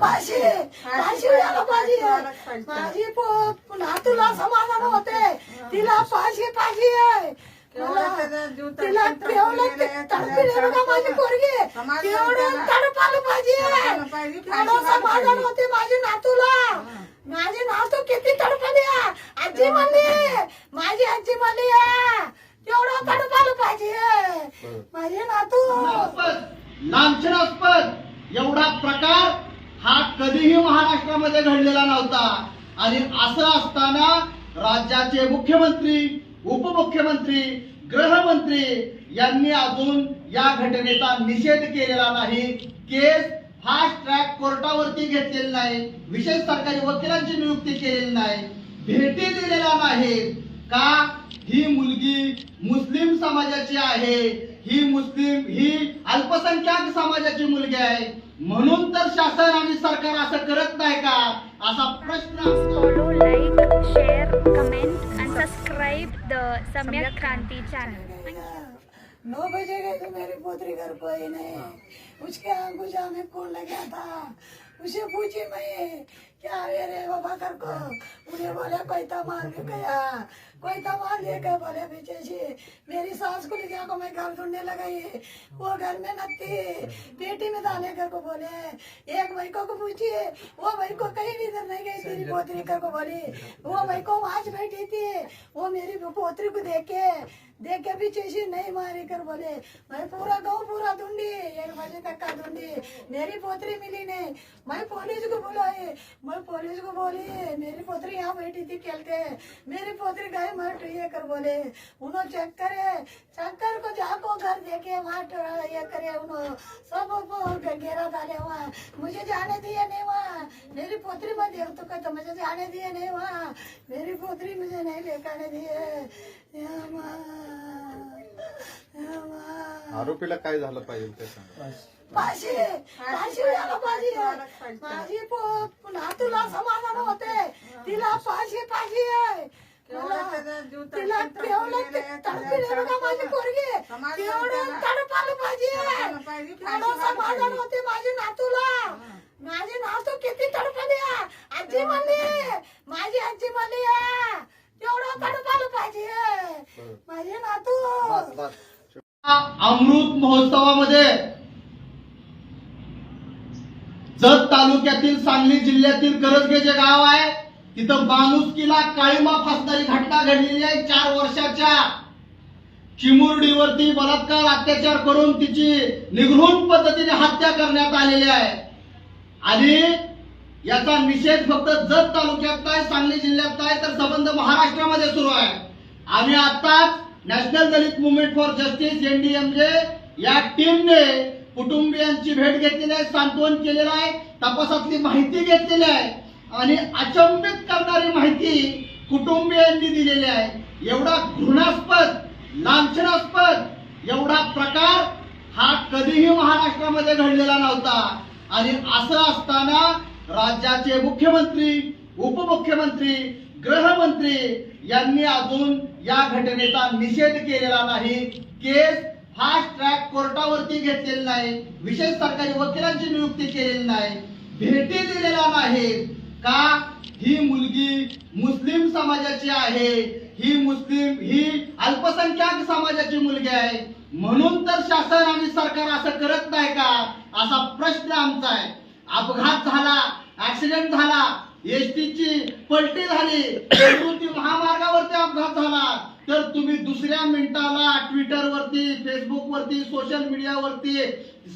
फाशी द्यायला पाहिजे माझी पो- नातूला समाधान होते. तिला फाशी फाशी आहे. तिला तेवढं तडपिले बघा माझी पोरगी. तेवढं तडपायला पाहिजे. समाधान होते माझी नातूला. माझी नातू किती तडपली. आजी म्हणली माझी आजी म्हणली आहे. तेवढं तडपायला पाहिजे. माझी नातू. लांछनास्पद एवढा प्रकार कधीही महाराष्ट्रामध्ये घडलेला नव्हता. आणि असं असताना राज्याचे मुख्यमंत्री उपमुख्यमंत्री गृहमंत्री यांनी अजून या घटनेचा निषेध केलेला नाही. केस फास्ट ट्रॅक कोर्टावरती घेतलेली नाही. विशेष सरकारी वकिलांची नियुक्ती केलेली नाही. भेटी दिलेल्या नाहीत. का? ही मुलगी मुस्लिम समाजाची आहे. ही मुस्लिम ही अल्पसंख्याक समाजाची मुलगी आहे. म्हणून तर शासन आणि सरकार असं करत नाही का? असा प्रश्न असतो. Follow, like, share, comment, and subscribe the Samyak Kranti channel. नौ बजे गए तो मेरी पोतरी घर को ही नहीं उसके अंगूठा में कौन लगा था? उसे पूछी मैं, क्या है रे बाबा घर को? उन्हें बोले, कोई तो मार के गया, कोई तो मार ले गया, बोले पीछे से। मेरी सास को लेके को मैं घर ढूँढने लगाई वो घर में न थी पेटी में डाले घर को बोले। एक भाई को पूछिए वो भाई को कहीं भी इधर नहीं गई तेरी पोतरी कर को बोली। वो भाई को वहाँ बैठी थी। वो मेरी पोतरी को देखे। देख के भी चेसी नहीं मारी कर बोले। मैं पूरा गाँव पूरा ढूंढी एक बजे तक का ढूंढी मेरी पोतरी मिली नहीं। मैं पुलिस को बुलाई। मैं पुलिस को बोली मेरी पोतरी यहाँ बैठी थी खेलते। मेरी पोतरी गए मर ये कर बोले। उन्होंने चेक करे। चक्कर को जाको घर देखे वहाँ ये करे उन्होंने सब वो घेरा डाले वहाँ। मुझे जाने दिए नहीं वहाँ। मेरी पोतरी मैं देख तो कहता मुझे जाने दिए नहीं वहाँ। मेरी पोतरी मुझे नहीं लेकर दिए। या माँ, आरोपीला काय झालं पाहिजे ते सांगा. पाहिजे माझी नातूला समाधान होते. तिला फाशी पाहिजे आहे. तिला तेवढं माझी पोरगी? तेवढं तडपायला पाहिजे तेवढं समाधान होते माझी नातूला. माझी नातू किती तडपली आजी म्हणली माझी आजी म्हणली आहे. तेवढं तडपायला पाहिजे माझी नातू अमृत महोत्सवामध्ये जत तालुक्यातील सांगली जिल्ह्यातील करजगे जे गाव आहे. तिथं बानुसकीला काळीमा फासणारी घटना घडलेली आहे चार वर्षाच्या. चिमुरडीवरती बलात्कार अत्याचार करून तिची निघृण पद्धतीने हत्या करण्यात आलेली आहे. आणि याचा निषेध फक्त जत तालुक्यात नाही सांगली जिल्ह्यात नाही तर संबंध महाराष्ट्रामध्ये सुरू आहे. आम्ही आताच national Dalit movement for justice NDMJ या टीमने कुटुंबियांची भेट घेतलेली आहे सांत्वन केलेलं आहे तपासातली माहिती घेतलेली आहे आणि अचंबित करणारी माहिती कुटुंबियांनी दिलेली आहे. एवढा घृणास्पद लांछनास्पद एवढा प्रकार हा कधीही महाराष्ट्रामध्ये घडलेला नव्हता. आणि असं असताना राज्याचे मुख्यमंत्री उपमुख्यमंत्री गृहमंत्री यांनी अजून या घटनेचा निषेध केलेला नाही. केस फास्ट ट्रॅक कोर्टावरती घेतलेली नाही. विशेष सरकारी वकिलांची नियुक्ती केलेली नाही. भेटी दिलेल्या नाहीत का? ही मुलगी मुस्लिम समाजाची आहे. ही मुस्लिम ही अल्पसंख्याक समाजाची मुलगी आहे. म्हणून तर शासन आणि सरकार असं करत नाही का? असा प्रश्न आमचा आहे. अपघात झाला ऍक्सिडेंट झाला एसटीची पलटी झाली महामार्ग झाला तर तुम्ही दुसऱ्या मिनिटाला ट्विटर वरती फेसबुक वरती सोशल मीडियावरती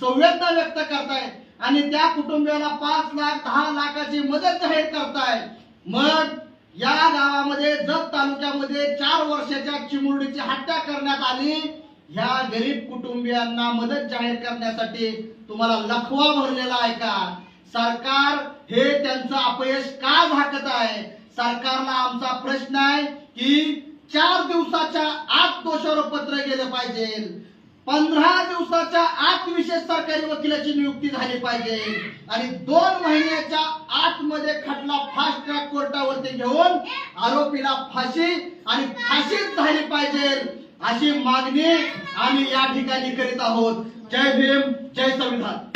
संवेदना व्यक्त करताय आणि त्या कुटुंबियाला पाच लाख दहा लाखाची मदत जाहीर करताय. मग या गावामध्ये जत तालुक्यामध्ये चार वर्षाच्या चिमुरडीची हत्या करण्यात आली. ह्या गरीब कुटुंबियांना मदत जाहीर करण्यासाठी तुम्हाला लखवा भरलेला आहे का? सरकार हे त्यांचं अपयश का झाकत आहे? सरकारला आमचा प्रश्न आहे की चार दिवसाच्या आत दोषारोप पत्र गेलं पाहिजे. पंधरा दिवसाच्या आत विशेष सरकारी वकिलाची नियुक्ती झाली पाहिजे. आणि दोन महिन्याच्या आतमध्ये खटला फास्ट ट्रॅक कोर्टावरती घेऊन आरोपीला फाशी आणि फाशीच झाली पाहिजे. अशी मागणी आम्ही या ठिकाणी करीत आहोत. जय भीम जय संविधान.